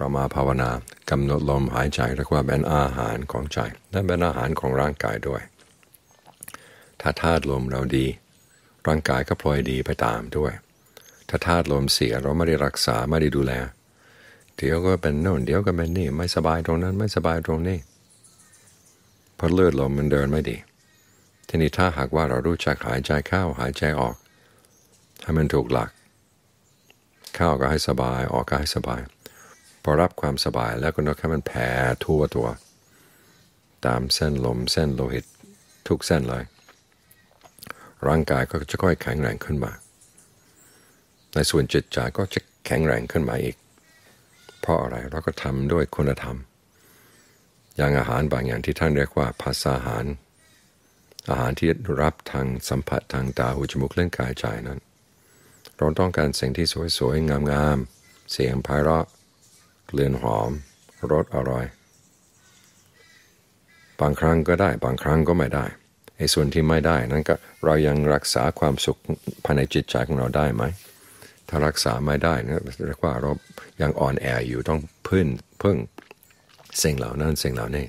เรามาภาวนากำหนดลมหายใจเรียกว่าเป็นอาหารของใจนั่นเป็นอาหารของร่างกายด้วย ถ้าธาตุลมเราดี ร่างกายก็พลอยดีไปตามด้วย ถ้าธาตุลมเสียเราไม่ได้รักษาไม่ได้ดูแล เดี๋ยวก็เป็นโน่นเดี๋ยวก็เป็นนี่ไม่สบายตรงนั้นไม่สบายตรงนี้พราะเลือดลมมันเดินไม่ดี ทีนี้ถ้าหากว่าเรารู้จักหายใจเข้าหายใจออก ให้มันถูกหลัก เข้าก็ให้สบายออกก็ให้สบาย พอรับความสบายแล้วก็นกให้มันแผ่ทั่วตัว ตามเส้นลมเส้นโลหิตทุกเส้นเลย ร่างกายก็จะค่อยแข็งแรงขึ้นมา ในส่วนจิตใจก็จะแข็งแรงขึ้นมาอีก เพราะอะไรเราก็ทำด้วยคุณธรรม อย่างอาหารบางอย่างที่ท่านเรียกว่าภาษาอาหาร อาหารที่รับทางสัมผัสทางตาหูจมูกเล่นกายใจนั้น เราต้องการสิ่งที่สวยๆงามๆเสียงไพเราะ กลิ่นหอม รสอร่อย บางครั้งก็ได้ บางครั้งก็ไม่ได้ไอ้ส่วนที่ไม่ได้นั้นก็เรายังรักษาความสุขภายในจิตใจของเราได้ไหม ถ้ารักษาไม่ได้นะเรียกว่าเรายังอ่อนแออยู่ต้องพึ่งพึ่งสิ่งเหล่านั้นสิ่งเหล่านี้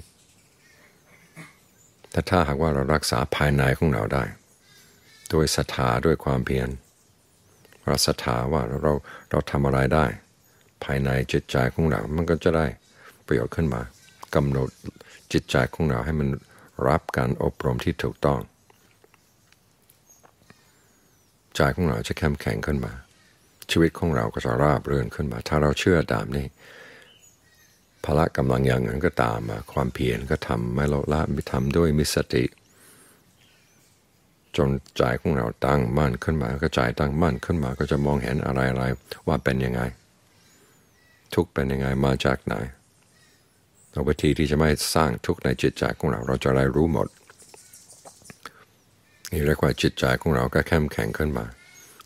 แต่ถ้าหากว่าเรารักษาภายในของเราได้ด้วยศรัทธาด้วยความเพียรเราศรัทธาว่าเราเราทำอะไรได้ ภายในจิตใจของเรา มันก็จะได้ประโยชน์ขึ้นมากำหนดจิตใจของเราให้มันรับการอบรมที่ถูกต้อง ใจของเราจะเข้มแข็งขึ้นมา ชีวิตของเราก็จะราบเรื่นขึ้นมา ถ้าเราเชื่อตามนี้พละกำลังอย่างนั้นก็ตามมาความเพียรก็ทำไม่ลดละไม่ทำด้วยมิสติ จนใจของเราตั้งมั่นขึ้นมาก็ใจตั้งมั่นขึ้นมาก็จะมองเห็นอะไรอะไรว่าเป็นยังไง ทุกเป็นยังไงมาจากไหนเราวิธีที่จะไม่สร้างทุกในจิตใจของเราเราจะได้รู้หมด นี่เรียกว่าจิตใจของเราก็เข้มแข็งขึ้นมา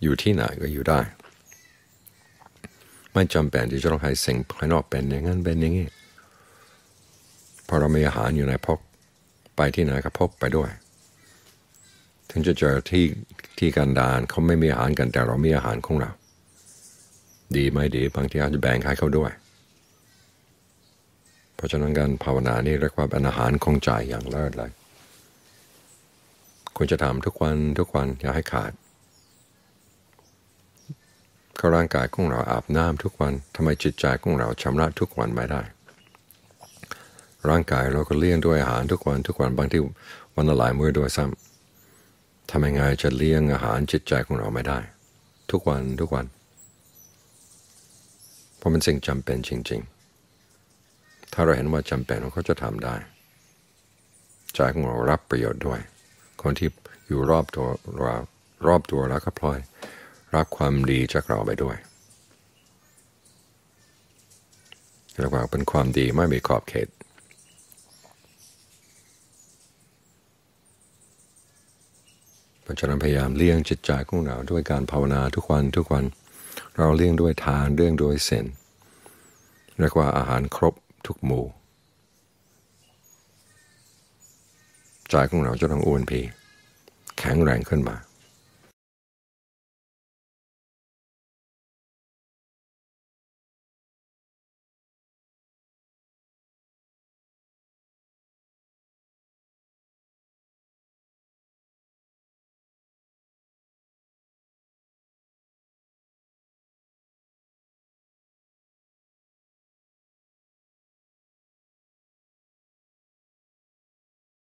อยู่ที่ไหนก็อยู่ได้ ไม่จำเป็นที่จะต้องให้สิ่งภายนอกเป็นอย่างนั้นเป็นอย่างนี้พอเรามีอาหารอยู่ในพกไปที่ไหนก็พกไปด้วย ถึงจะเจอที่ที่กันดานเขาไม่มีอาหารกันแต่เรามีอาหารของเรา ดีไม่ดีบางทีอาจจะแบ่งให้เขาด้วย เพราะฉะนั้นการภาวนานี่เรียกว่าเป็นอาหารของใจอย่างเลิศเลยควรจะทำทุกวันทุกวันอย่าให้ขาดก็ร่างกายของเราอาบน้ำทุกวันทำไมจิตใจของเราชำระทุกวันไม่ได้ ร่างกายเราก็เลี้ยงด้วยอาหารทุกวันทุกวันบางที่วันละหลายมื้อด้วยซ้ำทำยังไงจะเลี้ยงอาหารจิตใจของเราไม่ได้ ทุกวันทุกวัน ราะมันสิ่งจำเป็นจริง ๆ ถ้าเราเห็นว่าจำเป็นเราก็จะทำได้ใจของเรารับประโยชน์ด้วย คนที่อยู่รอบตัวเรารอบตัวเราก็พลอยรับความดีจากเราไปด้วยเรียกว่าเป็นความดีไม่มีขอบเขต เพราะฉะนั้นพยายามเลี้ยงจิตใจของเราด้วยการภาวนาทุกวันทุกวัน เราเลี้ยงด้วยทานเลี้ยงด้วยเซนเรียกว่าอาหารครบทุกหมู่ใจของเราจะต้องอ้วนพีแข็งแรงขึ้นมา